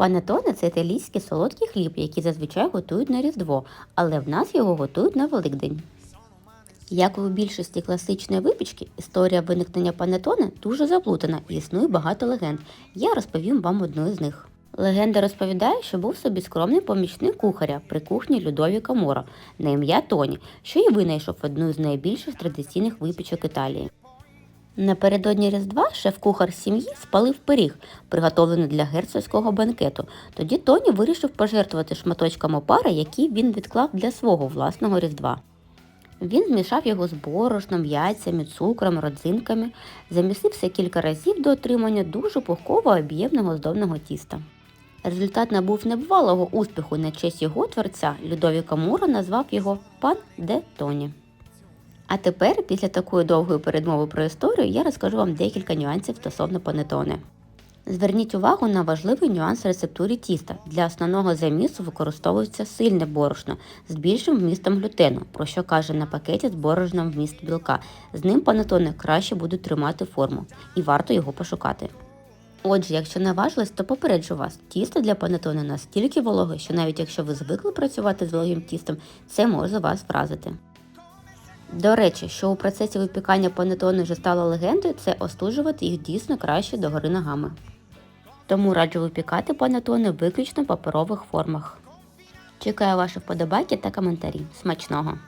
Панетоне це італійський солодкий хліб, який зазвичай готують на Різдво, але в нас його готують на Великдень. Як у більшості класичної випічки, історія виникнення панетоне дуже заплутана і існує багато легенд. Я розповім вам одну з них. Легенда розповідає, що був собі скромний помічник кухаря при кухні Людовіка Мора на ім'я Тоні, що і винайшов одну з найбільших традиційних випічок Італії. Напередодні Різдва шеф-кухар сім'ї спалив пиріг, приготовлений для герцогського банкету. Тоді Тоні вирішив пожертвувати шматочком опари, які він відклав для свого власного Різдва. Він змішав його з борошном, яйцями, цукром, родзинками, замісив все кілька разів до отримання дуже пухкого об'ємного здобного тіста. Результат набув небувалого успіху на честь його творця Людовіка Мура назвав його пан де Тоні. А тепер, після такої довгої передмови про історію, я розкажу вам декілька нюансів стосовно панетоне. Зверніть увагу на важливий нюанс рецептури тіста. Для основного замісу використовується сильне борошно з більшим вмістом глютену, про що каже на пакеті з борошном вміст білка. З ним панетоне краще будуть тримати форму і варто його пошукати. Отже, якщо наважились, то попереджу вас, тісто для панетоне настільки вологе, що навіть якщо ви звикли працювати з вологим тістом, це може вас вразити. До речі, що у процесі випікання панетони вже стало легендою, це остужувати їх дійсно краще догори ногами. Тому раджу випікати панетони виключно в паперових формах. Чекаю ваші вподобайки та коментарі. Смачного!